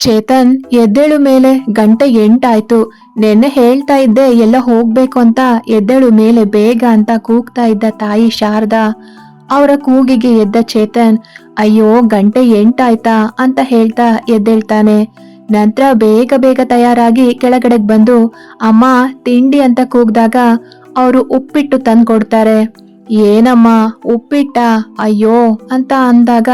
ಚೇತನ್ ಎದ್ದೇಳು ಮೇಲೆ ಗಂಟೆ ಎಂಟಾಯ್ತು. ನೆನ್ನೆ ಹೇಳ್ತಾ ಇದ್ದೆ, ಎಲ್ಲ ಹೋಗ್ಬೇಕು ಅಂತ. ಎದ್ದೇಳು ಮೇಲೆ ಬೇಗ ಅಂತ ಕೂಗ್ತಾ ಇದ್ದ ತಾಯಿ ಶಾರದಾ. ಅವರ ಕೂಗಿಗೆ ಎದ್ದ ಚೇತನ್, ಅಯ್ಯೋ, ಗಂಟೆ ಎಂಟಾಯ್ತಾ ಅಂತ ಹೇಳ್ತಾ ಎದ್ದೇಳ್ತಾನೆ. ನಂತರ ಬೇಗ ಬೇಗ ತಯಾರಾಗಿ ಕೆಳಗಡೆಗೆ ಬಂದು, ಅಮ್ಮ, ತಿಂಡಿ ಅಂತ ಕೂಗ್ದಾಗ ಅವರು ಉಪ್ಪಿಟ್ಟು ತಂದು ಕೊಡ್ತಾರೆ ಏನಮ್ಮ, ಉಪ್ಪಿಟ್ಟ? ಅಯ್ಯೋ, ಅಂತ ಅಂದಾಗ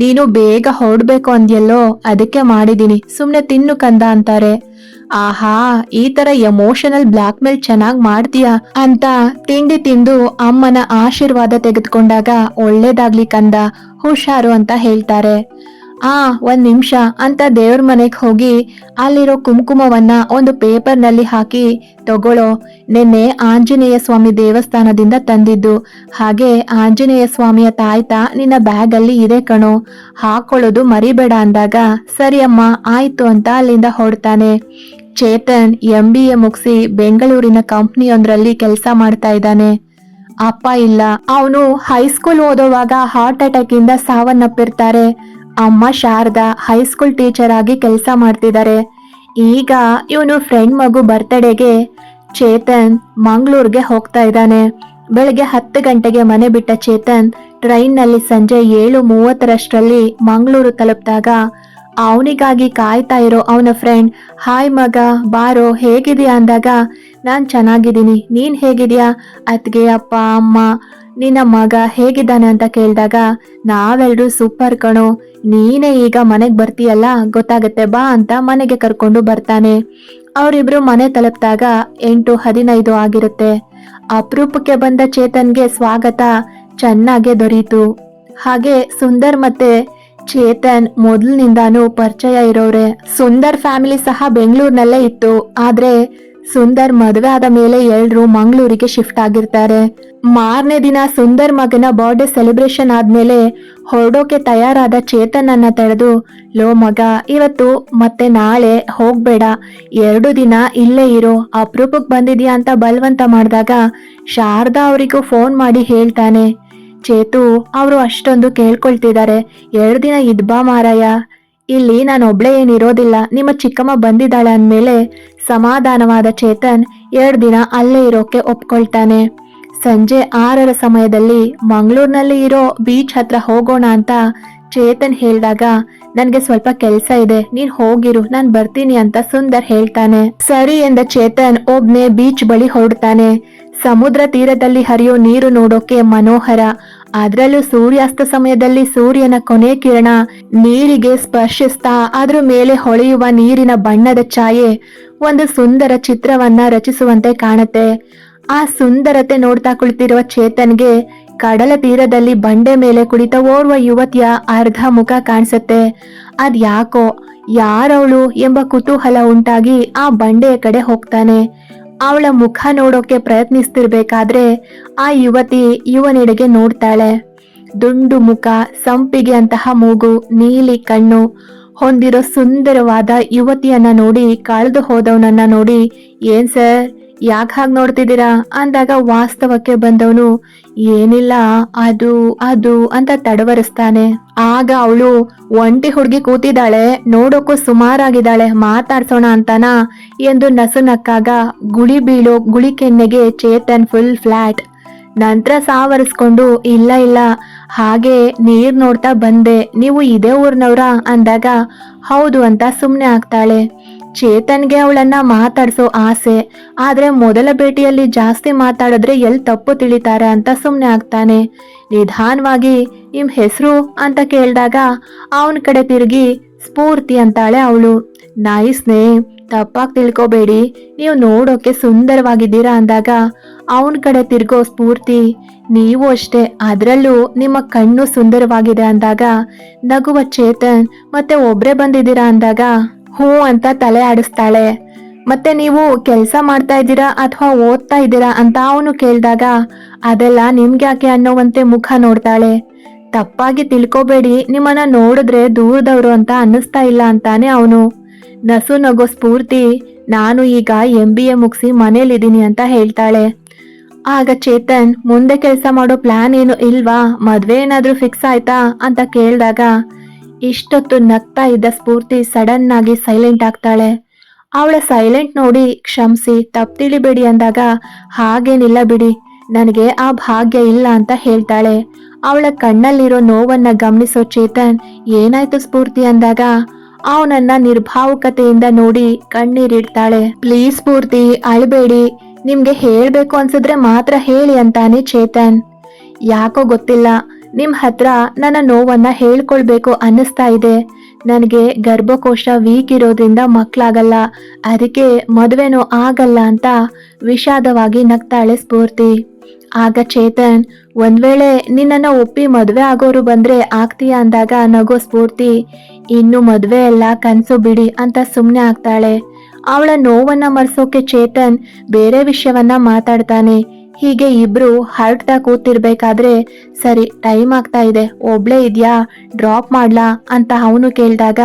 ನೀನು ಬೇಗ ಹೊರಡ್ಬೇಕು ಅಂದ್ಯಲ್ಲೋ? ಅದಕ್ಕೆ ಮಾಡಿದೀನಿ. ಸುಮ್ನೆ ತಿನ್ನು ಕಂದ ಅಂತಾರೆ. ಆಹಾ, ಈ ತರ ಎಮೋಷನಲ್ ಬ್ಲಾಕ್ ಮೇಲ್ ಚೆನ್ನಾಗ್ ಮಾಡ್ತೀಯಾ? ಅಂತ ತಿಂಡಿ ತಿಂದು ಅಮ್ಮನ ಆಶೀರ್ವಾದ ತೆಗೆದುಕೊಂಡಾಗ ಒಳ್ಳೇದಾಗ್ಲಿ ಕಂದ, ಹುಷಾರು ಅಂತ ಹೇಳ್ತಾರೆ. ಆ, ಒಂದ್ ನಿಮಿಷ. ಅಂತ ದೇವ್ರ ಮನೆಗೆ ಹೋಗಿ ಅಲ್ಲಿರೋ ಕುಂಕುಮವನ್ನ ಒಂದು ಪೇಪರ್ನಲ್ಲಿ ಹಾಕಿ, ತಗೊಳ್ಳೋ, ನಿನ್ನೆ ಆಂಜನೇಯ ಸ್ವಾಮಿ ದೇವಸ್ಥಾನದಿಂದ ತಂದಿದ್ದು. ಹಾಗೆ ಆಂಜನೇಯ ಸ್ವಾಮಿಯ ತಾಯ್ತ ನಿನ್ನ ಬ್ಯಾಗ್ ಅಲ್ಲಿ ಇದೆ ಕಣೋ. ಹಾಕೊಳ್ಳೋದು ಮರಿಬೇಡ ಅಂದಾಗ ಸರಿ ಅಮ್ಮ ಆಯ್ತು ಅಂತ ಅಲ್ಲಿಂದ ಹೊಡ್ತಾನೆ ಚೇತನ್ ಎಂ ಬಿ ಎ ಮುಗಿಸಿ ಬೆಂಗಳೂರಿನ ಕಂಪ್ನಿಯೊಂದರಲ್ಲಿ ಕೆಲಸ ಮಾಡ್ತಾ ಇದ್ದಾನೆ. ಅಪ್ಪ ಇಲ್ಲ. ಅವನು ಹೈಸ್ಕೂಲ್ ಓದುವಾಗ ಹಾರ್ಟ್ ಅಟ್ಯಾಕ್ ಇಂದ ಸಾವನ್ನಪ್ಪಿರ್ತಾರೆ. ಅಮ್ಮ ಶಾರದಾ ಹೈಸ್ಕೂಲ್ ಟೀಚರ್ ಆಗಿ ಕೆಲಸ ಮಾಡ್ತಿದ್ದಾರೆ ಈಗ ಇವನು ಫ್ರೆಂಡ್ ಮಗು ಬರ್ತ್ಡೇಗೆ ಚೇತನ್ ಮಂಗಳೂರಿಗೆ ಹೋಗ್ತಾ ಇದ್ದಾನೆ. ಬೆಳಗ್ಗೆ ಹತ್ತು ಗಂಟೆಗೆ ಮನೆ ಬಿಟ್ಟ ಚೇತನ್ ಟ್ರೈನ್ನಲ್ಲಿ ಸಂಜೆ ಏಳು ಮೂವತ್ತರಷ್ಟರಲ್ಲಿ ಮಂಗಳೂರು ತಲುಪಿದಾಗ ಅವನಿಗಾಗಿ ಕಾಯ್ತಾ ಇರೋ ಅವನ ಫ್ರೆಂಡ್ ಹಾಯ್ ಮಗ, ಬಾರೋ, ಹೇಗಿದೆಯಾ? ಅಂದಾಗ, ನಾನು ಚೆನ್ನಾಗಿದ್ದೀನಿ. ನೀನು ಹೇಗಿದ್ಯಾ? ಅತ್ಗೆ ಅಪ್ಪ, ಅಮ್ಮ, ನಿನ್ನ ಮಗ ಹೇಗಿದ್ದಾನೆ? ಅಂತ ಕೇಳಿದಾಗ ನಾವೆಲ್ಲರೂ ಸೂಪರ್ ಕಣೋ. ನೀನೇ ಈಗ ಮನೆಗೆ ಬರ್ತೀಯಲ್ಲ? ಗೊತ್ತಾಗತ್ತೆ, ಬಾ ಅಂತ ಮನೆಗೆ ಕರ್ಕೊಂಡು ಬರ್ತಾನೆ. ಅವರಿಬ್ರು ಮನೆ ತಲುಪಿದಾಗ ಎಂಟು ಹದಿನೈದು ಆಗಿರುತ್ತೆ. ಅಪರೂಪಕ್ಕೆ ಬಂದ ಚೇತನ್ಗೆ ಸ್ವಾಗತ. ಚೆನ್ನಾಗೆ ದೊರೀತು. ಹಾಗೆ ಸುಂದರ್ ಮತ್ತೆ ಚೇತನ್ ಮೊದಲಿನಿಂದಾನು ಪರಿಚಯ ಇರೋರೆ. ಸುಂದರ್ ಫ್ಯಾಮಿಲಿ ಸಹ ಬೆಂಗಳೂರಿನಲ್ಲೇ ಇತ್ತು. ಆದ್ರೆ ಸುಂದರ್ ಮದುವೆ ಆದ ಮೇಲೆ ಎಲ್ರು ಮಂಗಳೂರಿಗೆ ಶಿಫ್ಟ್ ಆಗಿರ್ತಾರೆ. ಮಾರನೇ ದಿನ ಸುಂದರ್ ಮಗನ ಬರ್ಡೇ ಸೆಲೆಬ್ರೇಷನ್ ಆದ್ಮೇಲೆ ಹೊರಡೋಕೆ ತಯಾರಾದ ಚೇತನನ್ನ ತಡೆದು ಲೋ ಮಗ, ಇವತ್ತು ಮತ್ತೆ ನಾಳೆ ಹೋಗ್ಬೇಡ. ಎರಡು ದಿನ ಇಲ್ಲೇ ಇರೋ. ಅಪರೂಪಕ್ಕೆ ಬಂದಿದ್ಯಾ ಅಂತ ಬಲವಂತ ಮಾಡಿದಾಗ ಶಾರದಾ ಅವರಿಗೂ ಫೋನ್ ಮಾಡಿ ಹೇಳ್ತಾನೆ. ಚೇತು, ಅವರು ಅಷ್ಟೊಂದು ಕೇಳ್ಕೊಳ್ತಿದ್ದಾರೆ. ಎರಡು ದಿನ ಇದ್ಬಾ ಮಾರಾಯ. ಇಲ್ಲಿ ನಾನು ಒಬ್ಳೆ ಏನಿರೋದಿಲ್ಲ ನಿಮ್ಮ ಚಿಕ್ಕಮ್ಮ ಬಂದಿದ್ದಾಳೆ ಅಂದಮೇಲೆ ಸಮಾಧಾನವಾದ ಚೇತನ್ ಎರಡು ದಿನ ಅಲ್ಲೇ ಇರೋಕೆ ಒಪ್ಕೊಳ್ತಾನೆ. ಸಂಜೆ ಆರರ ಸಮಯದಲ್ಲಿ ಮಂಗಳೂರಿನಲ್ಲಿ ಇರೋ ಬೀಚ್ ಹತ್ರ ಹೋಗೋಣ ಅಂತ ಚೇತನ್ ಹೇಳಿದಾಗ, ನನಗೆ ಸ್ವಲ್ಪ ಕೆಲಸ ಇದೆ, ನೀನ್ ಹೋಗಿರು, ನಾನ್ ಬರ್ತೀನಿ ಅಂತ ಸುಂದರ್ ಹೇಳ್ತಾನೆ. ಸರಿ ಎಂದ ಚೇತನ್ ಒಬ್ನೇ ಬೀಚ್ ಬಳಿ ಹೊರಡ್ತಾನೆ. ಸಮುದ್ರ ತೀರದಲ್ಲಿ ಹರಿಯೋ ನೀರು ನೋಡೋಕೆ ಮನೋಹರ. ಅದರಲ್ಲೂ ಸೂರ್ಯಾಸ್ತ ಸಮಯದಲ್ಲಿ ಸೂರ್ಯನ ಕೊನೆ ಕಿರಣ ನೀರಿಗೆ ಸ್ಪರ್ಶಿಸ್ತಾ, ಅದ್ರ ಮೇಲೆ ಹೊಳೆಯುವ ನೀರಿನ ಬಣ್ಣದ ಛಾಯೆ ಒಂದು ಸುಂದರ ಚಿತ್ರವನ್ನ ರಚಿಸುವಂತೆ ಕಾಣುತ್ತೆ. ಆ ಸುಂದರತೆ ನೋಡ್ತಾ ಕುಳಿತಿರುವ ಚೇತನ್ಗೆ ಕಡಲ ತೀರದಲ್ಲಿ ಬಂಡೆ ಮೇಲೆ ಕುಳಿತ ಓರ್ವ ಯುವತಿಯ ಅರ್ಧ ಮುಖ ಕಾಣಿಸುತ್ತೆ. ಅದ್ ಯಾಕೋ, ಯಾರವಳು ಎಂಬ ಕುತೂಹಲ ಉಂಟಾಗಿ ಆ ಬಂಡೆಯ ಕಡೆ ಹೋಗ್ತಾನೆ. ಅವಳ ಮುಖ ನೋಡೋಕೆ ಪ್ರಯತ್ನಿಸ್ತಿರ್ಬೇಕಾದ್ರೆ ಆ ಯುವತಿ ಯುವನೆಡೆಗೆ ನೋಡ್ತಾಳೆ. ದುಂಡು ಮುಖ, ಸಂಪಿಗೆ ಅಂತಹ ಮೂಗು, ನೀಲಿ ಕಣ್ಣು ಹೊಂದಿರೋ ಸುಂದರವಾದ ಯುವತಿಯನ್ನ ನೋಡಿ ಕಳೆದು ಹೋದವನನ್ನ ನೋಡಿ ಏನ್ ಸರ್? ಯಾಕೆ ಹಾಗೆ ನೋಡ್ತಿದ್ದೀರಾ? ಅಂದಾಗ ವಾಸ್ತವಕ್ಕೆ ಬಂದವನು, ಏನಿಲ್ಲ, ಅದು ಅದು ಅಂತ ತಡವರಿಸ್ತಾನೆ. ಆಗ ಅವಳು ಒಂಟಿ ಹುಡುಗಿ ಕೂತಿದ್ದಾಳೆ, ನೋಡೋಕ್ಕೂ ಸುಮಾರಾಗಿದ್ದಾಳೆ, ಮಾತಾಡ್ಸೋಣ ಅಂತಾನ ಎಂದು ನಸು ನಕ್ಕಾಗ ಗುಳಿ ಬೀಳೋ, ಗುಳಿ ಕೆನ್ನೆಗೆ ಚೇತನ್ ಫುಲ್ ಫ್ಲಾಟ್ ನಂತರ ಸಾವರಿಸ್ಕೊಂಡು, ಇಲ್ಲ ಇಲ್ಲ, ಹಾಗೆ ನೀರ್ ನೋಡ್ತಾ ಬಂದೆ, ನೀವು ಇದೇ ಊರ್ನವ್ರ? ಅಂದಾಗ, ಹೌದು ಅಂತ ಸುಮ್ಮನೆ ಆಗ್ತಾಳೆ. ಚೇತನ್ಗೆ ಅವಳನ್ನ ಮಾತಾಡ್ಸೋ ಆಸೆ. ಆದ್ರೆ ಮೊದಲ ಭೇಟಿಯಲ್ಲಿ ಜಾಸ್ತಿ ಮಾತಾಡಿದ್ರೆ ಎಲ್ಲಿ ತಪ್ಪು ತಿಳಿತಾರೆ ಅಂತ ಸುಮ್ಮನೆ ಆಗ್ತಾನೆ. ನಿಧಾನವಾಗಿ ನಿಮ್ ಹೆಸರು ಅಂತ ಕೇಳಿದಾಗ ಅವನ ಕಡೆ ತಿರುಗಿ, ಸ್ಫೂರ್ತಿ ಅಂತಾಳೆ ಅವಳು. ನೈಸ್ನೇ ತಪ್ಪಾಗಿ ತಿಳ್ಕೊಬೇಡಿ. ನೀವು ನೋಡೋಕೆ ಸುಂದರವಾಗಿದ್ದೀರಾ ಅಂದಾಗ ಅವನ ಕಡೆ ತಿರ್ಗೋ ಸ್ಫೂರ್ತಿ. ನೀವು ಅಷ್ಟೇ, ಅದರಲ್ಲೂ ನಿಮ್ಮ ಕಣ್ಣು ಸುಂದರವಾಗಿದೆ ಅಂದಾಗ ನಗುವ ಚೇತನ್ ಮತ್ತೆ ಒಬ್ಬರೇ ಬಂದಿದ್ದೀರಾ ಅಂದಾಗ ಹ್ಞೂ ಅಂತ ತಲೆ ಆಡಿಸ್ತಾಳೆ. ಮತ್ತೆ ನೀವು ಕೆಲಸ ಮಾಡ್ತಾ ಇದ್ದೀರಾ ಅಥವಾ ಓದ್ತಾ ಇದ್ದೀರಾ ಅಂತ ಅವನು ಕೇಳಿದಾಗ, ಅದೆಲ್ಲ ನಿಮ್ಗೆ ಯಾಕೆ ಅನ್ನೋವಂತೆ ಮುಖ ನೋಡ್ತಾಳೆ. ತಪ್ಪಾಗಿ ತಿಳ್ಕೊಬೇಡಿ, ನಿಮ್ಮನ್ನ ನೋಡಿದ್ರೆ ದೂರದವರು ಅಂತ ಅನ್ನಿಸ್ತಾ ಇಲ್ಲ ಅಂತಾನೆ ಅವನು. ನಸು ನಗೋ ಸ್ಫೂರ್ತಿ, ನಾನು ಈಗ ಎಂ ಬಿ ಎ ಮುಗಿಸಿ ಮನೇಲಿದ್ದೀನಿ ಅಂತ ಹೇಳ್ತಾಳೆ. ಆಗ ಚೇತನ್, ಮುಂದೆ ಕೆಲಸ ಮಾಡೋ ಪ್ಲಾನ್ ಏನು ಇಲ್ವಾ? ಮದ್ವೆ ಏನಾದರೂ ಫಿಕ್ಸ್ ಆಯ್ತಾ? ಅಂತ ಕೇಳಿದಾಗ ಇಷ್ಟೊತ್ತು ನಗ್ತಾ ಇದ್ದ ಸ್ಫೂರ್ತಿ ಸಡನ್ ಆಗಿ ಸೈಲೆಂಟ್ ಆಗ್ತಾಳೆ. ಅವಳ ಸೈಲೆಂಟ್ ನೋಡಿ ಕ್ಷಮಿಸಿ, ತಪ್ಪು ತಿಳಿಬೇಡಿ ಅಂದಾಗ ಹಾಗೇನಿಲ್ಲ ಬಿಡಿ, ನನಗೆ ಆ ಭಾಗ್ಯ ಇಲ್ಲ ಅಂತ ಹೇಳ್ತಾಳೆ. ಅವಳ ಕಣ್ಣಲ್ಲಿರೋ ನೋವನ್ನ ಗಮನಿಸೋ ಚೇತನ್, ಏನಾಯ್ತು ಸ್ಫೂರ್ತಿ ಅಂದಾಗ? ಅವನನ್ನ ನಿರ್ಭಾವುಕತೆಯಿಂದ ನೋಡಿ ಕಣ್ಣೀರಿಡ್ತಾಳೆ. ಪ್ಲೀಸ್ ಸ್ಫೂರ್ತಿ, ಅಳಬೇಡಿ, ನಿಮ್ಗೆ ಹೇಳ್ಬೇಕು ಅನ್ಸಿದ್ರೆ ಮಾತ್ರ ಹೇಳಿ ಅಂತಾನೆ ಚೇತನ್. ಯಾಕೋ ಗೊತ್ತಿಲ್ಲ. ನಿಮ್ ಹತ್ರ ನನ್ನ ನೋವನ್ನ ಹೇಳ್ಕೊಳ್ಬೇಕು ಅನ್ನಿಸ್ತಾ ಇದೆ. ನನಗೆ ಗರ್ಭಕೋಶ ವೀಕ್ ಇರೋದ್ರಿಂದ ಮಕ್ಕಳಾಗಲ್ಲ ಅದಕ್ಕೆ ಮದುವೆನೂ ಆಗಲ್ಲ ಅಂತ ವಿಷಾದವಾಗಿ ನಗ್ತಾಳೆ ಸ್ಫೂರ್ತಿ. ಆಗ ಚೇತನ್, ಒಂದ್ ವೇಳೆ ನಿನ್ನನ್ನ ಒಪ್ಪಿ ಮದುವೆ ಆಗೋರು ಬಂದ್ರೆ ಆಗ್ತೀಯ ಅಂದಾಗ ನಗೋ ಸ್ಫೂರ್ತಿ. ಇನ್ನು ಮದುವೆ ಎಲ್ಲ ಕನ್ಸು ಬಿಡಿ ಅಂತ ಸುಮ್ಮನೆ ಆಗ್ತಾಳೆ. ಅವಳ ನೋವನ್ನ ಮರೆಸೋಕೆ ಚೇತನ್ ಬೇರೆ ವಿಷಯವನ್ನ ಮಾತಾಡ್ತಾನೆ. ಹೀಗೆ ಇಬ್ರು ಹರ್ಟ್ತಾ ಕೂತಿರ್ಬೇಕಾದ್ರೆ, ಸರಿ, ಟೈಮ್ ಆಗ್ತಾ ಇದೆ, ಒಬ್ಳೆ ಇದ್ಯಾ? ಡ್ರಾಪ್ ಮಾಡ್ಲಾ? ಅಂತ ಅವನು ಕೇಳಿದಾಗ,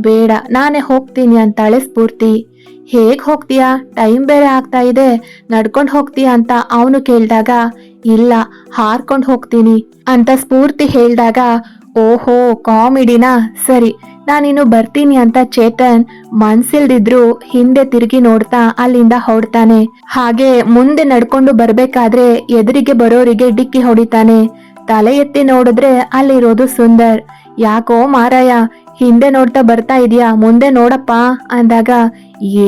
ಬೇಡ, ನಾನೇ ಹೋಗ್ತೀನಿ ಅಂತಾಳೆ ಸ್ಫೂರ್ತಿ ಹೇಗ್ ಹೋಗ್ತೀಯಾ? ಟೈಮ್ ಬೇರೆ ಆಗ್ತಾ ಇದೆ, ನಡ್ಕೊಂಡು ಹೋಗ್ತೀಯಾ? ಅಂತ ಅವನು ಕೇಳಿದಾಗ, ಇಲ್ಲ, ಹಾರ್ಕೊಂಡು ಹೋಗ್ತೀನಿ. ಅಂತ ಸ್ಫೂರ್ತಿ ಹೇಳಿದಾಗ, ಓಹೋ, ಕಾಮಿಡಿನಾ? ಸರಿ ನಾನಿನ್ನು ಬರ್ತೀನಿ ಅಂತ ಚೇತನ್ ಮನ್ಸಿಲ್ದಿದ್ರು ಹಿಂದೆ ತಿರುಗಿ ನೋಡ್ತಾ ಅಲ್ಲಿಂದ ಹೊಡ್ತಾನೆ ಹಾಗೆ ಮುಂದೆ ನಡ್ಕೊಂಡು ಬರ್ಬೇಕಾದ್ರೆ ಎದುರಿಗೆ ಬರೋರಿಗೆ ಡಿಕ್ಕಿ ಹೊಡಿತಾನೆ. ತಲೆ ಎತ್ತಿ ನೋಡಿದ್ರೆ ಅಲ್ಲಿರೋದು ಸುಂದರ್. ಯಾಕೋ ಮಾರಾಯ, ಹಿಂದೆ ನೋಡ್ತಾ ಬರ್ತಾ ಇದೀಯಾ, ಮುಂದೆ ನೋಡಪ್ಪ ಅಂದಾಗ,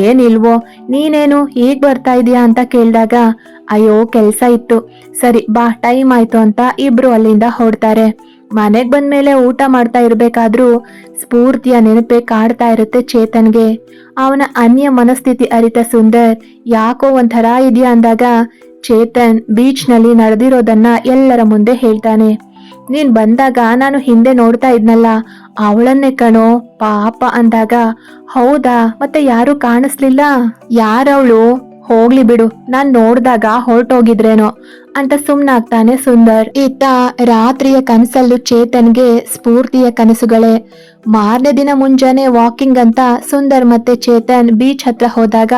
ಏನಿಲ್ವೋ, ನೀನೇನು ಈಗ ಬರ್ತಾ ಇದೀಯಾ ಅಂತ ಕೇಳಿದಾಗ, ಅಯ್ಯೋ, ಕೆಲಸ ಇತ್ತು. ಸರಿ, ಬಾ, ಟೈಮ್ ಆಯ್ತು ಅಂತ ಇಬ್ರು ಅಲ್ಲಿಂದ ಹೊಡ್ತಾರೆ ಮನೆಗ್ ಬಂದ್ಮೇಲೆ ಊಟ ಮಾಡ್ತಾ ಇರಬೇಕಾದ್ರೂ ಸ್ಫೂರ್ತಿಯ ನೆನಪೆ ಕಾಡ್ತಾ ಇರುತ್ತೆ ಚೇತನ್ಗೆ. ಅವನ ಅನ್ಯ ಮನಸ್ಥಿತಿ ಅರಿತ ಸುಂದರ್ ಯಾಕೋ ಒಂಥರ ಇದೆಯಾ ಅಂದಾಗ ಚೇತನ್ ಬೀಚ್ನಲ್ಲಿ ನಡೆದಿರೋದನ್ನ ಎಲ್ಲರ ಮುಂದೆ ಹೇಳ್ತಾನೆ. ನೀನ್ ಬಂದಾಗ ನಾನು ಹಿಂದೆ ನೋಡ್ತಾ ಇದ್ನಲ್ಲ, ಅವಳನ್ನೇ ಕಣೋ, ಪಾಪ ಅಂದಾಗ. ಹೌದಾ, ಮತ್ತೆ ಯಾರು ಕಾಣಿಸ್ಲಿಲ್ಲ? ಯಾರವಳು? ಹೋಗ್ಲಿ ಬಿಡು. ನಾನ್ ನೋಡ್ದಾಗ ಹೊರಟೋಗಿದ್ರೇನೋ? ಅಂತ ಸುಮ್ನಾಗ್ತಾನೆ ಸುಂದರ್. ಇತ್ತ ರಾತ್ರಿಯ ಕನಸಲ್ಲೂ ಚೇತನ್ಗೆ ಸ್ಫೂರ್ತಿಯ ಕನಸುಗಳೇ. ಮಾರನೇ ದಿನ ಮುಂಜಾನೆ ವಾಕಿಂಗ್ ಅಂತ ಸುಂದರ್ ಮತ್ತೆ ಚೇತನ್ ಬೀಚ್ ಹತ್ರ ಹೋದಾಗ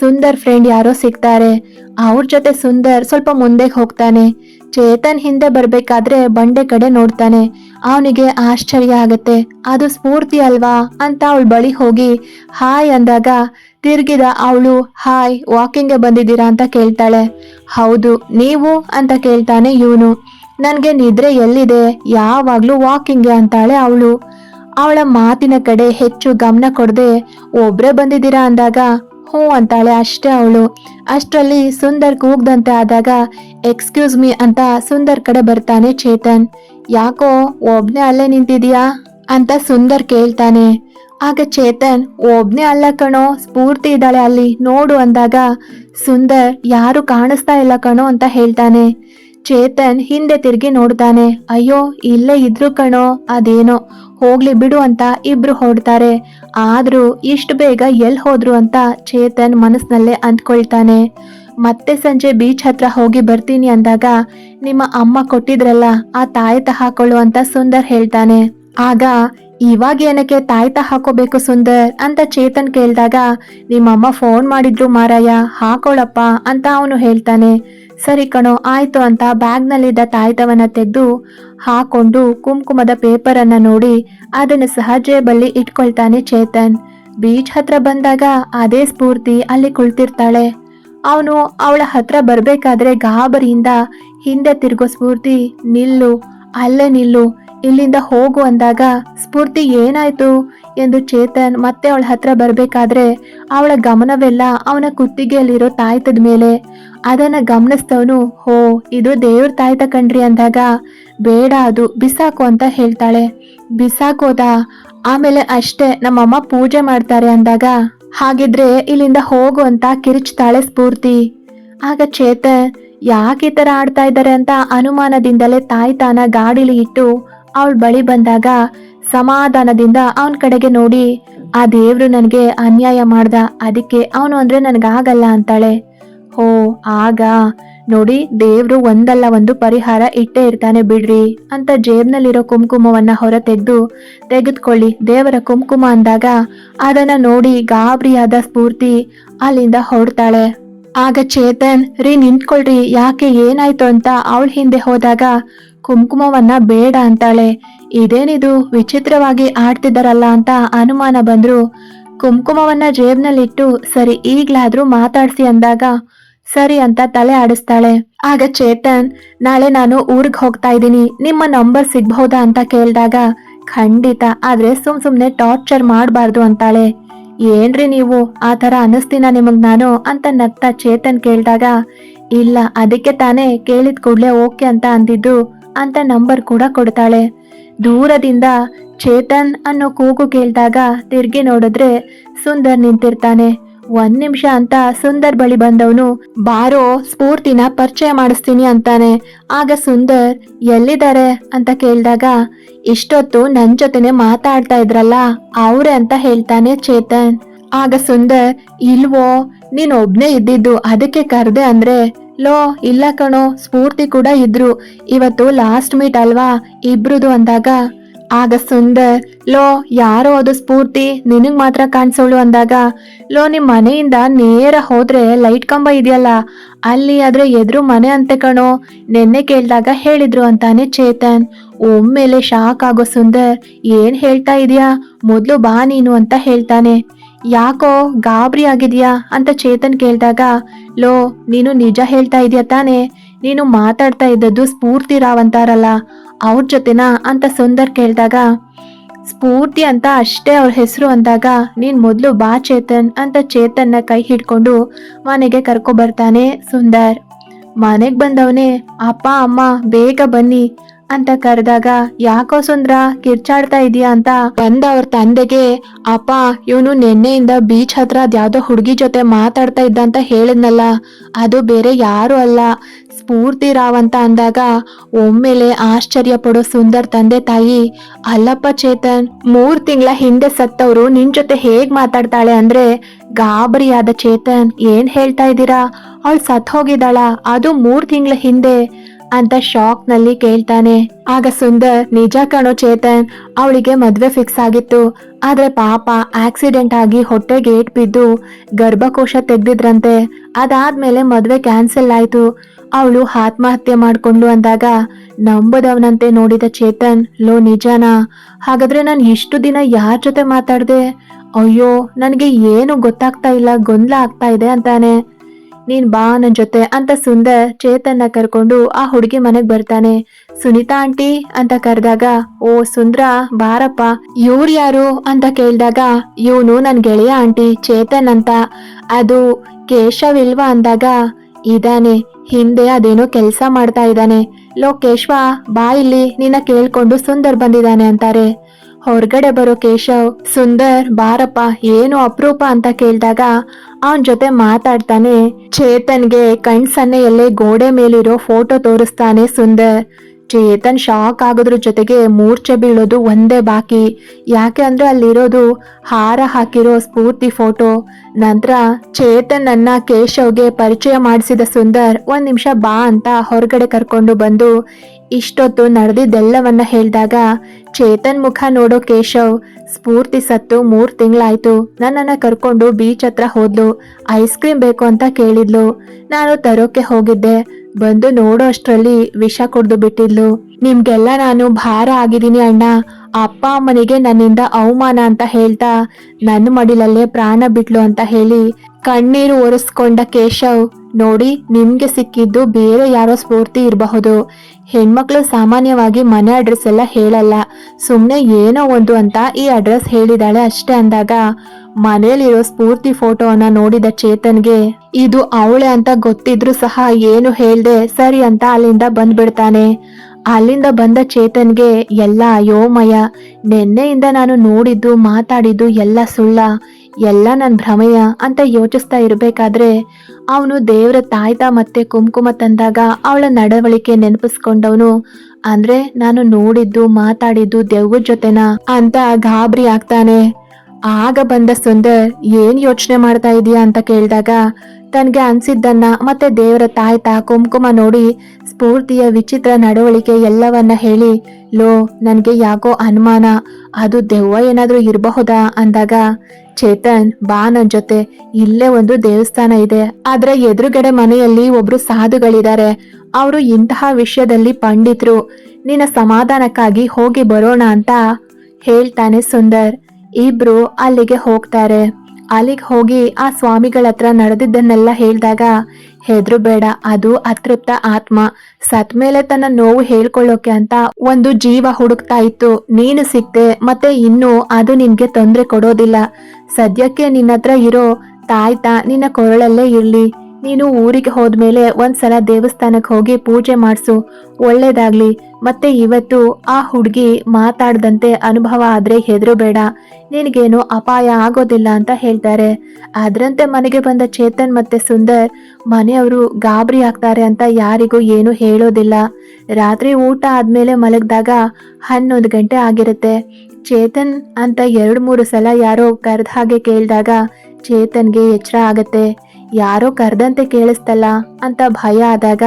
ಸುಂದರ್ ಫ್ರೆಂಡ್ ಯಾರೋ ಸಿಗ್ತಾರೆ. ಅವ್ರ ಜೊತೆ ಸುಂದರ್ ಸ್ವಲ್ಪ ಮುಂದೆ ಹೋಗ್ತಾನೆ. ಚೇತನ್ ಹಿಂದೆ ಬರ್ಬೇಕಾದ್ರೆ ಬಂಡೆ ಕಡೆ ನೋಡ್ತಾನೆ. ಅವನಿಗೆ ಆಶ್ಚರ್ಯ ಆಗತ್ತೆ. ಅದು ಸ್ಫೂರ್ತಿ ಅಲ್ವಾ ಅಂತ ಅವಳ ಬಳಿ ಹೋಗಿ, ಹಾಯ್ ಅಂದಾಗ ತಿರ್ಗಿದ ಅವಳು, ಹಾಯ್, ವಾಕಿಂಗ್ಗೆ ಬಂದಿದ್ದೀರಾ ಅಂತ ಕೇಳ್ತಾಳೆ. ಹೌದು, ನೀವು? ಅಂತ ಕೇಳ್ತಾನೆ ಇವನು. ನನಗೆ ನಿದ್ರೆ ಎಲ್ಲಿದೆ? ಯಾವಾಗ್ಲೂ ವಾಕಿಂಗ್ಗೆ ಅಂತಾಳೆ ಅವಳು. ಅವಳ ಮಾತಿನ ಕಡೆ ಹೆಚ್ಚು ಗಮನ ಕೊಡದೆ, ಒಬ್ರೆ ಬಂದಿದ್ದೀರಾ ಅಂದಾಗ? ಹ್ಞೂ ಅಂತಾಳೆ ಅಷ್ಟೇ ಅವಳು. ಅಷ್ಟರಲ್ಲಿ ಸುಂದರ್ ಕೂಗ್ದಂತೆ ಆದಾಗ, ಎಕ್ಸ್ಕ್ಯೂಸ್ ಮೀ ಅಂತ ಸುಂದರ್ ಕಡೆ ಬರ್ತಾನೆ ಚೇತನ್. ಯಾಕೋ, ಒಬ್ನೇ ಅಲ್ಲೇ ನಿಂತಿದ್ಯಾ ಅಂತ ಸುಂದರ್ ಕೇಳ್ತಾನೆ. ಆಗ ಚೇತನ್ ಒಬ್ನೇ ಅಲ್ಲ ಕಣೋ, ಸ್ಫೂರ್ತಿ ಇದ್ದಾಳೆ ಅಲ್ಲಿ, ನೋಡು ಅಂದಾಗ, ಸುಂದರ್, ಯಾರು ಕಾಣಿಸ್ತಾ ಇಲ್ಲ ಕಣೋ ಅಂತ ಹೇಳ್ತಾನೆ. ಚೇತನ್ ಹಿಂದೆ ತಿರುಗಿ ನೋಡ್ತಾನೆ. ಅಯ್ಯೋ, ಇಲ್ಲೇ ಇದ್ರು ಕಣೋ, ಅದೇನೋ, ಹೋಗ್ಲಿ ಬಿಡು ಅಂತ ಇಬ್ರು ಹೊಡ್ತಾರೆ ಆದ್ರೂ, ಇಷ್ಟು ಬೇಗ ಎಲ್ ಹೋದ್ರು ಅಂತ ಚೇತನ್ ಮನಸ್ನಲ್ಲೇ ಅಂದ್ಕೊಳ್ತಾನೆ. ಮತ್ತೆ ಸಂಜೆ ಬೀಚ್ ಹತ್ರ ಹೋಗಿ ಬರ್ತೀನಿ ಅಂದಾಗ, ನಿಮ್ಮ ಅಮ್ಮ ಕೊಟ್ಟಿದ್ರಲ್ಲ, ಆ ತಾಯತ ಹಾಕೊಳ್ಳು ಅಂತ ಸುಂದರ್ ಹೇಳ್ತಾನೆ. ಆಗ ಇವಾಗ ಏನಕ್ಕೆ ತಾಯ್ತ ಹಾಕೋಬೇಕು ಸುಂದರ್ ಅಂತ ಚೇತನ್ ಕೇಳಿದಾಗ ನಿಮ್ಮಮ್ಮ ಫೋನ್ ಮಾಡಿದ್ರು ಮಾರಾಯ ಹಾಕೊಳ್ಳಪ್ಪ ಅಂತ ಅವನು ಹೇಳ್ತಾನೆ. ಸರಿ ಕಣೋ, ಆಯ್ತು ಅಂತ ಬ್ಯಾಗ್ನಲ್ಲಿದ್ದ ತಾಯ್ತವನ್ನ ತೆಗೆದು ಹಾಕೊಂಡು ಕುಂಕುಮದ ಪೇಪರ್ ಅನ್ನ ನೋಡಿ ಅದನ್ನು ಸಹ ಜೇಬಲ್ಲಿ ಇಟ್ಕೊಳ್ತಾನೆ ಚೇತನ್. ಬೀಚ್ ಹತ್ರ ಬಂದಾಗ ಅದೇ ಸ್ಫೂರ್ತಿ ಅಲ್ಲಿ ಕುಳಿತಿರ್ತಾಳೆ. ಅವನು ಅವಳ ಹತ್ರ ಬರಬೇಕಾದ್ರೆ ಗಾಬರಿಯಿಂದ ಹಿಂದೆ ತಿರುಗೋ ಸ್ಫೂರ್ತಿ, ನಿಲ್ಲು, ಅಲ್ಲೇ ನಿಲ್ಲು ಇಲ್ಲಿಂದ ಹೋಗು ಅಂದಾಗ ಸ್ಫೂರ್ತಿ ಏನಾಯ್ತು ಎಂದು ಚೇತನ್ ಮತ್ತೆ ಅವಳ ಹತ್ರ ಬರಬೇಕಾದ್ರೆ ಅವಳ ಗಮನವೆಲ್ಲ ಅವನ ಕುತ್ತಿಗೆಯಲ್ಲಿರೋ ತಾಯ್ತದ ಮೇಲೆ. ಅದನ್ನ ಗಮನಿಸ್ತವನು ಹೋ, ಇದು ದೇವ್ರ ತಾಯ್ತ ಕಣ್ರಿ ಅಂದಾಗ, ಬೇಡ, ಅದು ಬಿಸಾಕು ಅಂತ ಹೇಳ್ತಾಳೆ. ಬಿಸಾಕೋದಾ ಆಮೇಲೆ ಅಷ್ಟೇ ನಮ್ಮಮ್ಮ ಪೂಜೆ ಮಾಡ್ತಾರೆ ಅಂದಾಗ, ಹಾಗಿದ್ರೆ ಇಲ್ಲಿಂದ ಹೋಗು ಅಂತ ಕಿರಿಚ್ತಾಳೆ ಸ್ಫೂರ್ತಿ. ಆಗ ಚೇತನ್, ಯಾಕೆ ತರ ಆಡ್ತಾ ಇದ್ದಾರೆ ಅಂತ ಅನುಮಾನದಿಂದಲೇ ತಾಯ್ತಾನ ಗಾಡಿಲಿ ಇಟ್ಟು ಅವಳ ಬಳಿ ಬಂದಾಗ ಸಮಾಧಾನದಿಂದ ಅವನ ಕಡೆಗೆ ನೋಡಿ, ಆ ದೇವ್ರು ನನಗೆ ಅನ್ಯಾಯ ಮಾಡ್ದ, ಅದಕ್ಕೆ ಅವನು ಅಂದ್ರೆ ನನಗಾಗಲ್ಲ ಅಂತಾಳೆ. ಹೋ, ಆಗ ನೋಡಿ, ದೇವ್ರು ಒಂದಲ್ಲ ಒಂದು ಪರಿಹಾರ ಇಟ್ಟೇ ಇರ್ತಾನೆ ಬಿಡ್ರಿ ಅಂತ ಜೇಬ್ನಲ್ಲಿರೋ ಕುಂಕುಮವನ್ನ ಹೊರ ತೆಗೆದು ತೆಗೆದುಕೊಳ್ಳಿ. ದೇವರ ಕುಂಕುಮ ಅಂದಾಗ ಅದನ್ನ ನೋಡಿ ಗಾಬರಿಯಾದ ಸ್ಫೂರ್ತಿ ಅಲ್ಲಿಂದ ಹೊರಡ್ತಾಳೆ. ಆಗ ಚೇತನ್, ರೀ ನಿಂತ್ಕೊಳ್ರಿ, ಯಾಕೆ ಏನಾಯ್ತು ಅಂತ ಅವಳ ಹಿಂದೆ ಹೋದಾಗ ಕುಂಕುಮವನ್ನ ಬೇಡ ಅಂತಾಳೆ. ಇದೇನಿದು? ವಿಚಿತ್ರವಾಗಿ ಆಡ್ತಿದ್ದಾರಲ್ಲ ಅಂತ ಅನುಮಾನ ಬಂದ್ರು. ಕುಂಕುಮವನ್ನ ಜೇಬ್ನಲ್ಲಿಟ್ಟು, ಸರಿ, ಈಗ್ಲಾದ್ರೂ ಮಾತಾಡ್ಸಿ ಅಂದಾಗ, ಸರಿ ಅಂತ ತಲೆ ಆಡಿಸ್ತಾಳೆ. ಆಗ ಚೇತನ್, ನಾಳೆ ನಾನು ಊರಿಗೆ ಹೋಗ್ತಾ ಇದ್ದೀನಿ. ನಿಮ್ಮ ನಂಬರ್ ಸಿಗ್ಬಹುದಾ? ಅಂತ ಕೇಳಿದಾಗ, ಖಂಡಿತ. ಆದ್ರೆ ಸುಮ್ ಸುಮ್ನೆ ಟಾರ್ಚರ್ ಮಾಡಬಾರ್ದು ಅಂತಾಳೆ. ಏನ್ರಿ ನೀವು? ಆ ಥರ ಅನಿಸ್ತೀನ ನಿಮಗ್ ನಾನು? ಅಂತ ನಗ್ತಾ ಚೇತನ್ ಕೇಳಿದಾಗ, ಇಲ್ಲ, ಅದಕ್ಕೆ ತಾನೇ ಕೇಳಿದ ಕೂಡ್ಲೆ ಓಕೆ ಅಂತ ಅಂದಿದ್ದು ಅಂತ ನಂಬರ್ ಕೂಡ ಕೊಡ್ತಾಳೆ. ದೂರದಿಂದ ಚೇತನ್ ಅನ್ನೋ ಕೂಗು ಕೇಳಿದಾಗ ತಿರ್ಗಿ ನೋಡಿದ್ರೆ ಸುಂದರ್ ನಿಂತಿರ್ತಾನೆ. ಒಂದ್ ನಿಮಿಷ ಅಂತ ಸುಂದರ್ ಬಳಿ ಬಂದವನು, ಬಾರೋ, ಸ್ಫೂರ್ತಿನ ಪರಿಚಯ ಮಾಡಿಸ್ತೀನಿ ಅಂತಾನೆ. ಆಗ ಸುಂದರ್, ಎಲ್ಲಿದ್ದಾರೆ? ಅಂತ ಕೇಳಿದಾಗ, ಇಷ್ಟೊತ್ತು ನನ್ ಜೊತೆನೆ ಮಾತಾಡ್ತಾ ಇದ್ರಲ್ಲ, ಅವ್ರೆ ಅಂತ ಹೇಳ್ತಾನೆ ಚೇತನ್. ಆಗ ಸುಂದರ್, ಇಲ್ವೋ, ನೀನ್ ಒಬ್ನೇ ಇದ್ದಿದ್ದು, ಅದಕ್ಕೆ ಕರ್ದೆ ಅಂದ್ರೆ ಲೋ, ಇಲ್ಲ ಕಣೋ, ಸ್ಫೂರ್ತಿ ಕೂಡ ಇದ್ರು. ಇವತ್ತು ಲಾಸ್ಟ್ ಮೀಟ್ ಅಲ್ವಾ? ಇಬ್ರುದು ಅಂದಾಗ, ಆಗ ಸುಂದರ್, ಲೋ, ಯಾರೋ ಅದು ಸ್ಫೂರ್ತಿ, ನಿನಗ್ ಮಾತ್ರ ಕಾಣಿಸೋಳು ಅಂದಾಗ, ಲೋ ನಿಮ್ಮ ಮನೆಯಿಂದ ನೇರ ಹೋದ್ರೆ ಲೈಟ್ ಕಂಬ ಇದೆಯಲ್ಲ, ಅಲ್ಲಿ ಆದ್ರೆ ಎದುರು ಮನೆ ಅಂತೆ ಕಣೋ, ನೆನ್ನೆ ಕೇಳಿದಾಗ ಹೇಳಿದ್ರು ಅಂತಾನೆ ಚೇತನ್. ಒಮ್ಮೆಲೆ ಶಾಕ್ ಆಗೋ ಸುಂದರ್, ಏನ್ ಹೇಳ್ತಾ ಇದೀಯಾ? ಮೊದ್ಲು ಬಾ ನೀನು ಅಂತ ಹೇಳ್ತಾನೆ. ಯಾಕೋ ಗಾಬರಿ ಆಗಿದ್ಯಾ ಅಂತ ಚೇತನ್ ಕೇಳಿದಾಗ, ಲೋ, ನೀನು ನಿಜ ಹೇಳ್ತಾ ಇದ್ಯಾ ತಾನೆ? ನೀನು ಮಾತಾಡ್ತಾ ಇದ್ದದ್ದು ಸ್ಫೂರ್ತಿ ರಾವ್ ಅಂತಾರಲ್ಲ, ಅವ್ರ ಜೊತೆನಾ ಅಂತ ಸುಂದರ್ ಕೇಳಿದಾಗ, ಸ್ಫೂರ್ತಿ ಅಂತ ಅಷ್ಟೇ ಅವ್ರ ಹೆಸರು ಅಂದಾಗ ನೀನ್ ಮೊದಲು ಬಾ ಚೇತನ್ ಅಂತ ಚೇತನ್ನ ಕೈ ಹಿಡ್ಕೊಂಡು ಮನೆಗೆ ಕರ್ಕೊ ಬರ್ತಾನೆ ಸುಂದರ್. ಮನೆಗೆ ಬಂದವನೇ, ಅಪ್ಪ, ಅಮ್ಮ, ಬೇಗ ಬನ್ನಿ ಅಂತ ಕರೆದಾಗ, ಯಾಕೋ ಸುಂದ್ರ, ಕಿರ್ಚಾಡ್ತಾ ಇದೀಯಾ? ಅಂತ ಬಂದ ಅವ್ರ ತಂದೆಗೆ, ಅಪ್ಪ, ಇವನು ನಿನ್ನೆಯಿಂದ ಬೀಚ್ ಹತ್ರ ಅದ್ಯಾವ್ದೋ ಹುಡುಗಿ ಜೊತೆ ಮಾತಾಡ್ತಾ ಇದ್ದ ಅಂತ ಹೇಳಿದ್ನಲ್ಲ. ಅದು ಬೇರೆ ಯಾರು ಅಲ್ಲ. ಸ್ಫೂರ್ತಿ ರಾವ್ ಅಂತ ಅಂದಾಗ, ಒಮ್ಮೆಲೆ ಆಶ್ಚರ್ಯ ಪಡೋ ಸುಂದರ್ ತಂದೆ ತಾಯಿ, ಅಲ್ಲಪ್ಪ ಚೇತನ್, ಮೂರ್ ತಿಂಗಳ ಹಿಂದೆ ಸತ್ತವರು ನಿನ್ ಜೊತೆ ಹೇಗ್ ಮಾತಾಡ್ತಾಳೆ ಅಂದ್ರೆ, ಗಾಬರಿಯಾದ ಚೇತನ್, ಏನ್ ಹೇಳ್ತಾ ಇದ್ದೀರಾ ಅವಳು ಸತ್ ಹೋಗಿದ್ದಾಳ? ಅದು ಮೂರ್ ತಿಂಗಳ ಹಿಂದೆ. ಅಂತ ಶಾಕ್ನಲ್ಲಿ ಕೇಳ್ತಾನೆ. ಆಗ ಸುಂದರ್, ನಿಜ ಕಣೋ ಚೇತನ್, ಅವಳಿಗೆ ಮದ್ವೆ ಫಿಕ್ಸ್ ಆಗಿತ್ತು. ಆದ್ರೆ ಪಾಪ ಆಕ್ಸಿಡೆಂಟ್ ಆಗಿ ಹೊಟ್ಟೆ ಗೇಟ್ ಬಿದ್ದು ಗರ್ಭಕೋಶ ತೆಗ್ದಿದ್ರಂತೆ. ಅದಾದ್ಮೇಲೆ ಮದ್ವೆ ಕ್ಯಾನ್ಸಲ್ ಆಯ್ತು. ಅವಳು ಆತ್ಮಹತ್ಯೆ ಮಾಡ್ಕೊಂಡು ಅಂದಾಗ, ನಂಬದವನಂತೆ ನೋಡಿದ ಚೇತನ್, ಲೋ, ನಿಜನಾ? ಹಾಗಾದ್ರೆ ನಾನು ಇಷ್ಟು ದಿನ ಯಾರ ಜೊತೆ ಮಾತಾಡ್ದೆ? ಅಯ್ಯೋ, ನನಗೆ ಏನು ಗೊತ್ತಾಗ್ತಾ ಇಲ್ಲ, ಗೊಂದಲ ಆಗ್ತಾ ಇದೆ ಅಂತಾನೆ. ನೀನ್ ಬಾ ನನ್ ಜೊತೆ ಅಂತ ಸುಂದರ್ ಚೇತನ್ನ ಕರ್ಕೊಂಡು ಆ ಹುಡುಗಿ ಮನೆಗ್ ಬರ್ತಾನೆ. ಸುನೀತಾ ಆಂಟಿ ಅಂತ ಕರೆದಾಗ, ಓ ಸುಂದ್ರ, ಬಾರಪ್ಪ. ಇವ್ರು ಯಾರು? ಅಂತ ಕೇಳಿದಾಗ, ಇವನು ನನ್ ಗೆಳೆಯ ಆಂಟಿ ಚೇತನ್ ಅಂತ. ಅದು ಕೇಶವ್ ಇಲ್ವಾ ಅಂದಾಗ, ಇದಾನೆ. ಹಿಂದೆ ಅದೇನೋ ಕೆಲಸ ಮಾಡ್ತಾ ಇದ್ದಾನೆ ಲೋಕೇಶ್ವ, ಬಾ ಇಲ್ಲಿ. ನಿನ್ನ ಕೇಳ್ಕೊಂಡು ಸುಂದರ್ ಬಂದಿದ್ದಾನೆ ಅಂತಾರೆ. ಹೊರಗಡೆ ಬರೋ ಕೇಶವ್, ಸುಂದರ್, ಬಾರಪ್ಪ ಏನು ಅಪರೂಪ ಅಂತ ಕೇಳಿದಾಗ ಅವನ್ ಜೊತೆ ಮಾತಾಡ್ತಾನೆ. ಚೇತನ್ಗೆ ಕಣ್ ಸನ್ನೆಯಲ್ಲೇ ಗೋಡೆ ಮೇಲಿರೋ ಫೋಟೋ ತೋರಿಸ್ತಾನೆ ಸುಂದರ್. ಚೇತನ್ ಶಾಕ್ ಆಗೋದ್ರ ಜೊತೆಗೆ ಮೂರ್ಛೆ ಬೀಳೋದು ಒಂದೇ ಬಾಕಿ. ಯಾಕೆ ಅಂದ್ರೆ ಅಲ್ಲಿರೋದು ಹಾರ ಹಾಕಿರೋ ಸ್ಫೂರ್ತಿ ಫೋಟೋ ನಂತರ ಚೇತನ್ ನನ್ನ ಕೇಶವ್ಗೆ ಪರಿಚಯ ಮಾಡಿಸಿದ ಸುಂದರ್ ಒಂದ್ ನಿಮಿಷ ಬಾ ಅಂತ ಹೊರಗಡೆ ಕರ್ಕೊಂಡು ಬಂದು ಇಷ್ಟೊತ್ತು ನಡೆದಿದ್ದೆಲ್ಲವನ್ನ ಹೇಳಿದಾಗ ಚೇತನ್ ಮುಖ ನೋಡೋ ಕೇಶವ್ ಸ್ಫೂರ್ತಿ ಸತ್ತು ಮೂರ್ ತಿಂಗಳಾಯ್ತು. ನನ್ನನ್ನ ಕರ್ಕೊಂಡು ಬೀಚ್ ಹತ್ರ ಹೋದ್ಲು. ಐಸ್ ಕ್ರೀಮ್ ಬೇಕು ಅಂತ ಕೇಳಿದ್ಲು. ನಾನು ತರೋಕೆ ಹೋಗಿದ್ದೆ. ಬಂದು ನೋಡೋ ಅಷ್ಟರಲ್ಲಿ ವಿಷ ಕುಡ್ದು ಬಿಟ್ಟಿದ್ಲು. ನಿಮ್ಗೆಲ್ಲ ನಾನು ಭಾರ ಆಗಿದ್ದೀನಿ ಅಣ್ಣ. ಅಪ್ಪ ಅಮ್ಮನಿಗೆ ನನ್ನಿಂದ ಅವಮಾನ ಅಂತ ಹೇಳ್ತಾ ನನ್ನ ಮಡಿಲಲ್ಲೇ ಪ್ರಾಣ ಬಿಟ್ಲು ಅಂತ ಹೇಳಿ ಕಣ್ಣೀರು ಒರೆಸ್ಕೊಂಡ ಕೇಶವ್, ನೋಡಿ ನಿಮ್ಗೆ ಸಿಕ್ಕಿದ್ದು ಬೇರೆ ಯಾರೋ ಸ್ಫೂರ್ತಿ ಇರಬಹುದು. ಹೆಣ್ಮಕ್ಳು ಸಾಮಾನ್ಯವಾಗಿ ಮನೆ ಅಡ್ರೆಸ್ ಎಲ್ಲ ಹೇಳಲ್ಲ. ಸುಮ್ಮನೆ ಏನೋ ಒಂದು ಅಂತ ಈ ಅಡ್ರೆಸ್ ಹೇಳಿದಾಳೆ ಅಷ್ಟೇ ಅಂದಾಗ ಮನೇಲಿರೋ ಸ್ಫೂರ್ತಿ ಫೋಟೋವನ್ನ ನೋಡಿದ ಚೇತನ್ಗೆ, ಇದು ಅವಳೆ ಅಂತ ಗೊತ್ತಿದ್ರು ಸಹ ಏನು ಹೇಳ್ದೆ ಸರಿ ಅಂತ ಅಲ್ಲಿಂದ ಬಂದ್ಬಿಡ್ತಾನೆ. ಅಲ್ಲಿಂದ ಬಂದ ಚೇತನ್ಗೆ ಎಲ್ಲ ಅಯೋಮಯ. ನಿನ್ನೆಯಿಂದ ನಾನು ನೋಡಿದ್ದು, ಮಾತಾಡಿದ್ದು ಎಲ್ಲ ಸುಳ್ಳ. ಎಲ್ಲ ನನ್ನ ಭ್ರಮೆಯ ಅಂತ ಯೋಚಿಸ್ತಾ ಇರಬೇಕಾದ್ರೆ, ಅವನು ದೇವರ ತಾಯ್ತ ಮತ್ತೆ ಕುಂಕುಮ ತಂದಾಗ ಅವಳ ನಡವಳಿಕೆ ನೆನಪಿಸ್ಕೊಂಡವನು. ಅಂದ್ರೆ ನಾನು ನೋಡಿದ್ದು, ಮಾತಾಡಿದ್ದು ದೆವ್ವದ ಜೊತೆನಾ ಅಂತ ಗಾಬರಿ ಆಗ್ತಾನೆ. ಆಗ ಬಂದ ಸುಂದರ್, ಏನ್ ಯೋಚನೆ ಮಾಡ್ತಾ ಇದೀಯಾ ಅಂತ ಕೇಳಿದಾಗ ತನ್ಗೆ ಅನ್ಸಿದ್ದನ್ನ ಮತ್ತೆ ದೇವರ ತಾಯ್ತ ಕುಂಕುಮ ನೋಡಿ ಸ್ಫೂರ್ತಿಯ ವಿಚಿತ್ರ ನಡವಳಿಕೆ ಎಲ್ಲವನ್ನ ಹೇಳಿ, ಲೋ, ನನಗೆ ಯಾಕೋ ಅನುಮಾನ, ಅದು ದೆವ್ವ ಏನಾದರೂ ಇರಬಹುದಾ ಅಂದಾಗ, ಚೇತನ್, ಬಾ ನನ್ ಜೊತೆ, ಇಲ್ಲೇ ಒಂದು ದೇವಸ್ಥಾನ ಇದೆ, ಆದರೆ ಎದುರುಗಡೆ ಮನೆಯಲ್ಲಿ ಒಬ್ರು ಸಾಧುಗಳಿದ್ದಾರೆ, ಅವರು ಇಂತಹ ವಿಷಯದಲ್ಲಿ ಪಂಡಿತರು, ನಿನ್ನ ಸಮಾಧಾನಕ್ಕಾಗಿ ಹೋಗಿ ಬರೋಣ ಅಂತ ಹೇಳ್ತಾನೆ ಸುಂದರ್, ಇಬ್ರು ಅಲ್ಲಿಗೆ ಹೋಗ್ತಾರೆ. ಅಲ್ಲಿಗೆ ಹೋಗಿ ಆ ಸ್ವಾಮಿಗಳ ಹತ್ರ ನಡೆದಿದ್ದನ್ನೆಲ್ಲ ಹೇಳಿದಾಗ, ಹೆದ್ರು ಬೇಡ, ಅದು ಅತೃಪ್ತ ಆತ್ಮ. ಸತ್ ಮೇಲೆ ತನ್ನ ನೋವು ಹೇಳ್ಕೊಳ್ಳೋಕೆ ಅಂತ ಒಂದು ಜೀವ ಹುಡುಕ್ತಾ ಇತ್ತು. ನೀನು ಸಿಕ್ತೆ ಮತ್ತೆ ಇನ್ನು ಅದು ನಿನ್ಗೆ ತೊಂದರೆ ಕೊಡೋದಿಲ್ಲ. ಸದ್ಯಕ್ಕೆ ನಿನ್ನ ಹತ್ರ ಇರೋ ತಾಯ್ತಾ ನಿನ್ನ ಕೊರಳಲ್ಲೇ ಇರ್ಲಿ. ನೀನು ಊರಿಗೆ ಹೋದ್ಮೇಲೆ ಒಂದ್ಸಲ ದೇವಸ್ಥಾನಕ್ಕೆ ಹೋಗಿ ಪೂಜೆ ಮಾಡಿಸು. ಒಳ್ಳೇದಾಗ್ಲಿ. ಮತ್ತೆ ಇವತ್ತು ಆ ಹುಡುಗಿ ಮಾತಾಡ್ದಂತೆ ಅನುಭವ ಆದ್ರೆ ಹೆದರು ಬೇಡ ನಿನಗೇನು ಅಪಾಯ ಆಗೋದಿಲ್ಲ ಅಂತ ಹೇಳ್ತಾರೆ. ಅದರಂತೆ ಮನೆಗೆ ಬಂದ ಚೇತನ್ ಮತ್ತೆ ಸುಂದರ್ ಮನೆಯವರು ಗಾಬರಿ ಆಗ್ತಾರೆ ಅಂತ ಯಾರಿಗೂ ಏನು ಹೇಳೋದಿಲ್ಲ. ರಾತ್ರಿ ಊಟ ಆದ್ಮೇಲೆ ಮಲಗಿದಾಗ ಹನ್ನೊಂದು ಗಂಟೆ ಆಗಿರುತ್ತೆ. ಚೇತನ್ ಅಂತ ಎರಡು ಮೂರು ಸಲ ಯಾರೋ ಕರೆದ ಹಾಗೆ ಕೇಳಿದಾಗ ಚೇತನ್ಗೆ ಎಚ್ಚರ ಆಗತ್ತೆ. ಯಾರೋ ಕರೆದಂತೆ ಕೇಳಿಸ್ತಲ್ಲ ಅಂತ ಭಯ ಆದಾಗ,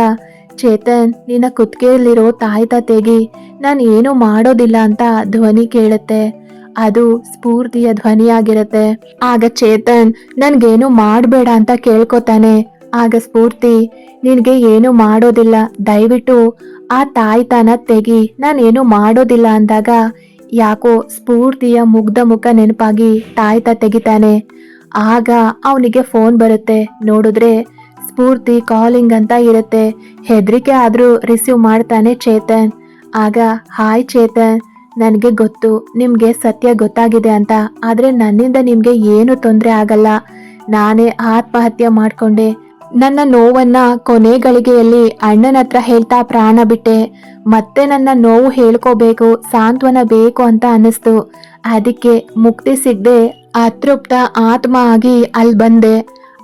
ಚೇತನ್, ನಿನ್ನ ಕುತ್ತಿಗೆಯಲ್ಲಿರೋ ತಾಯ್ತ ತೆಗಿ ನಾನು ಏನು ಮಾಡೋದಿಲ್ಲ ಅಂತ ಧ್ವನಿ ಕೇಳುತ್ತೆ. ಅದು ಸ್ಫೂರ್ತಿಯ ಧ್ವನಿಯಾಗಿರುತ್ತೆ. ಆಗ ಚೇತನ್, ನನ್ಗೇನು ಮಾಡಬೇಡ ಅಂತ ಕೇಳ್ಕೊತಾನೆ. ಆಗ ಸ್ಫೂರ್ತಿ, ನಿನಗೆ ಏನು ಮಾಡೋದಿಲ್ಲ. ದಯವಿಟ್ಟು ಆ ತಾಯ್ತನ ತೆಗಿ ನಾನೇನು ಮಾಡೋದಿಲ್ಲ ಅಂದಾಗ, ಯಾಕೋ ಸ್ಫೂರ್ತಿಯ ಮುಗ್ಧ ಮುಖ ನೆನಪಾಗಿ ತಾಯ್ತ ತೆಗಿತಾನೆ ಆಗ ಅವನಿಗೆ ಫೋನ್ ಬರುತ್ತೆ. ನೋಡಿದ್ರೆ ಸ್ಫೂರ್ತಿ ಕಾಲಿಂಗ್ ಅಂತ ಇರುತ್ತೆ. ಹೆದರಿಕೆ ಆದರೂ ರಿಸೀವ್ ಮಾಡ್ತಾನೆ ಚೇತನ್. ಆಗ, ಹಾಯ್ ಚೇತನ್, ನನಗೆ ಗೊತ್ತು, ನಿಮಗೆ ಸತ್ಯ ಗೊತ್ತಾಗಿದೆ ಅಂತ. ಆದರೆ ನನ್ನಿಂದ ನಿಮಗೆ ಏನು ತೊಂದರೆ ಆಗಲ್ಲ. ನಾನೇ ಆತ್ಮಹತ್ಯೆ ಮಾಡ್ಕೊಂಡೆ. ನನ್ನ ನೋವನ್ನ ಕೊನೆ ಗಳಿಗೆಯಲ್ಲಿ ಅಣ್ಣನ ಹತ್ರ ಹೇಳ್ತಾ ಪ್ರಾಣ ಬಿಟ್ಟೆ. ಮತ್ತೆ ನನ್ನ ನೋವು ಹೇಳ್ಕೋಬೇಕು, ಸಾಂತ್ವನ ಬೇಕು ಅಂತ ಅನ್ನಿಸ್ತು. ಅದಕ್ಕೆ ಮುಕ್ತಿ ಸಿಗದೆ ಅತೃಪ್ತ ಆತ್ಮ ಆಗಿ ಅಲ್ಲಿ ಬಂದೆ.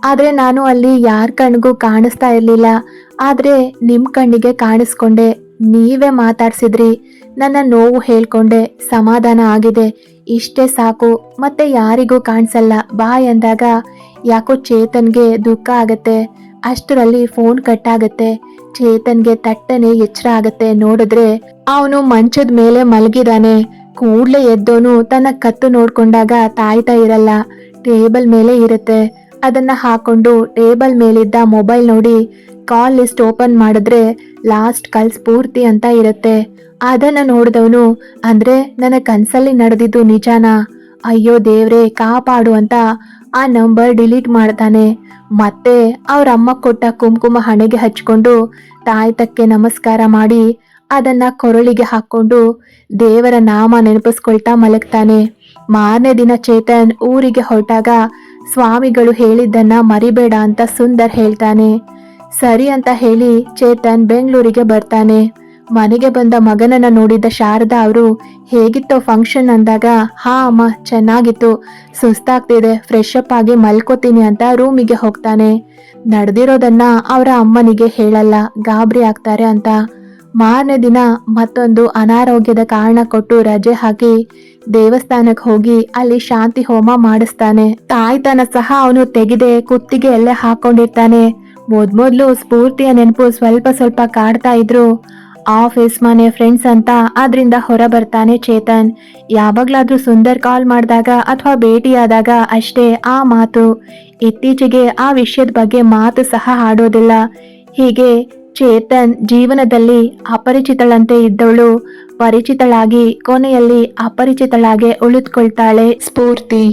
ಆದರೆ ನಾನು ಅಲ್ಲಿ ಯಾರ ಕಣ್ಗೂ ಕಾಣಿಸ್ತಾ ಇರಲಿಲ್ಲ. ಆದರೆ ನಿಮ್ಮ ಕಣ್ಣಿಗೆ ಕಾಣಿಸ್ಕೊಂಡೆ. ನೀವೇ ಮಾತಾಡ್ಸಿದ್ರಿ. ನನ್ನ ನೋವು ಹೇಳ್ಕೊಂಡೆ. ಸಮಾಧಾನ ಆಗಿದೆ. ಇಷ್ಟೇ ಸಾಕು. ಮತ್ತೆ ಯಾರಿಗೂ ಕಾಣಿಸಲ್ಲ. ಬಾ ಎಂದಾಗ ಯಾಕೋ ಚೇತನ್ಗೆ ದುಃಖ ಆಗತ್ತೆ. ಅಷ್ಟರಲ್ಲಿ ಫೋನ್ ಕಟ್ ಆಗತ್ತೆ ಚೇತನ್ಗೆ ತಟ್ಟನೆ ಎಚ್ಚರ ಆಗತ್ತೆ ನೋಡಿದ್ರೆ. ಅವನು ಮಂಚದ ಮೇಲೆ ಮಲಗಿದಾನೆ. ಕೂಡ್ಲೆ ಎದ್ದೋನು, ತನ್ನ ಕತ್ತು ನೋಡ್ಕೊಂಡಾಗ ತಾಯ್ತಾ ಇರಲ್ಲ. ಟೇಬಲ್ ಮೇಲೆ ಇರುತ್ತೆ. ಅದನ್ನ ಹಾಕೊಂಡು ಟೇಬಲ್ ಮೇಲಿದ್ದ ಮೊಬೈಲ್ ನೋಡಿ ಕಾಲ್ ಲಿಸ್ಟ್ ಓಪನ್ ಮಾಡಿದ್ರೆ ಲಾಸ್ಟ್ ಕಲ್ಸ್ ಸ್ಫೂರ್ತಿ ಅಂತ ಇರುತ್ತೆ. ಅದನ್ನ ನೋಡಿದವನು, ಅಂದ್ರೆ ನನ್ನ ಕನ್ಸಲ್ಲಿ ನಡೆದಿದ್ದು ನಿಜಾನಾ? ಅಯ್ಯೋ ದೇವ್ರೆ, ಕಾಪಾಡು ಅಂತ ಆ ನಂಬರ್ ಡಿಲೀಟ್ ಮಾಡ್ತಾನೆ. ಮತ್ತೆ ಅವ್ರ ಅಮ್ಮ ಕೊಟ್ಟ ಕುಂಕುಮ ಹಣೆಗೆ ಹಚ್ಕೊಂಡು ತಾಯ್ತಕ್ಕೆ ನಮಸ್ಕಾರ ಮಾಡಿ ಅದನ್ನ ಕೊರಳಿಗೆ ಹಾಕೊಂಡು ದೇವರ ನಾಮ ನೆನಪಿಸ್ಕೊಳ್ತಾ ಮಲಗ್ತಾನೆ. ಮಾರನೇ ದಿನ ಚೇತನ್ ಊರಿಗೆ ಹೊರಟಾಗ ಸ್ವಾಮಿಗಳು ಹೇಳಿದ್ದನ್ನ ಮರಿಬೇಡ ಅಂತ ಸುಂದರ್ ಹೇಳ್ತಾನೆ. ಸರಿ ಅಂತ ಹೇಳಿ ಚೇತನ್ ಬೆಂಗಳೂರಿಗೆ ಬರ್ತಾನೆ. ಮನೆಗೆ ಬಂದ ಮಗನನ್ನ ನೋಡಿದ ಶಾರದಾ ಅವರು, ಹೇಗಿತ್ತೋ ಫಂಕ್ಷನ್ ಅಂದಾಗ, ಹಾ ಅಮ್ಮ, ಚೆನ್ನಾಗಿತ್ತು. ಸುಸ್ತಾಗ್ತಿದೆ ಫ್ರೆಶ್ ಅಪ್ ಆಗಿ ಮಲ್ಕೋತೀನಿ ಅಂತ ರೂಮಿಗೆ ಹೋಗ್ತಾನೆ. ನಡೆದಿರೋದನ್ನ ಅವರ ಅಮ್ಮನಿಗೆ ಹೇಳಲ್ಲ, ಗಾಬರಿ ಆಗ್ತಾರೆ ಅಂತ. ಮಾರನೇ ದಿನ ಮತ್ತೊಂದು ಅನಾರೋಗ್ಯದ ಕಾರಣ ಕೊಟ್ಟು ರಜೆ ಹಾಕಿ ದೇವಸ್ಥಾನಕ್ಕೆ ಹೋಗಿ ಅಲ್ಲಿ ಶಾಂತಿ ಹೋಮ ಮಾಡಿಸ್ತಾನೆ. ತಾಯ್ತನ ಸಹ ಅವನು ತೆಗೆದೆ ಕುತ್ತಿಗೆ ಎಲ್ಲೇ ಹಾಕೊಂಡಿರ್ತಾನೆ. ಮೊದ್ಮೊದ್ಲು ಸ್ಫೂರ್ತಿಯ ನೆನಪು ಸ್ವಲ್ಪ ಸ್ವಲ್ಪ ಕಾಡ್ತಾ ಇದ್ರು. ಆಫೀಸ್ ಮನೆ ಫ್ರೆಂಡ್ಸ್ ಅಂತ ಅದರಿಂದ ಹೊರ ಬರ್ತಾನೆ ಚೇತನ್. ಯಾವಾಗ್ಲಾದ್ರೂ ಸುಂದರ್ ಕಾಲ್ ಮಾಡಿದಾಗ ಅಥವಾ ಭೇಟಿಯಾದಾಗ ಅಷ್ಟೇ ಆ ಮಾತು. ಇತ್ತೀಚೆಗೆ ಆ ವಿಷಯದ ಬಗ್ಗೆ ಮಾತು ಸಹ ಆಡೋದಿಲ್ಲ. ಹೀಗೆ ಚೇತನ್ ಜೀವನದಲ್ಲಿ ಅಪರಿಚಿತಳಂತೆ ಇದ್ದವಳು. ಪರಿಚಿತಳಾಗಿ ಕೊನೆಯಲ್ಲಿ ಅಪರಿಚಿತಳಾಗೆ ಉಳಿದುಕೊಳ್ತಾಳೆ ಸ್ಫೂರ್ತಿ.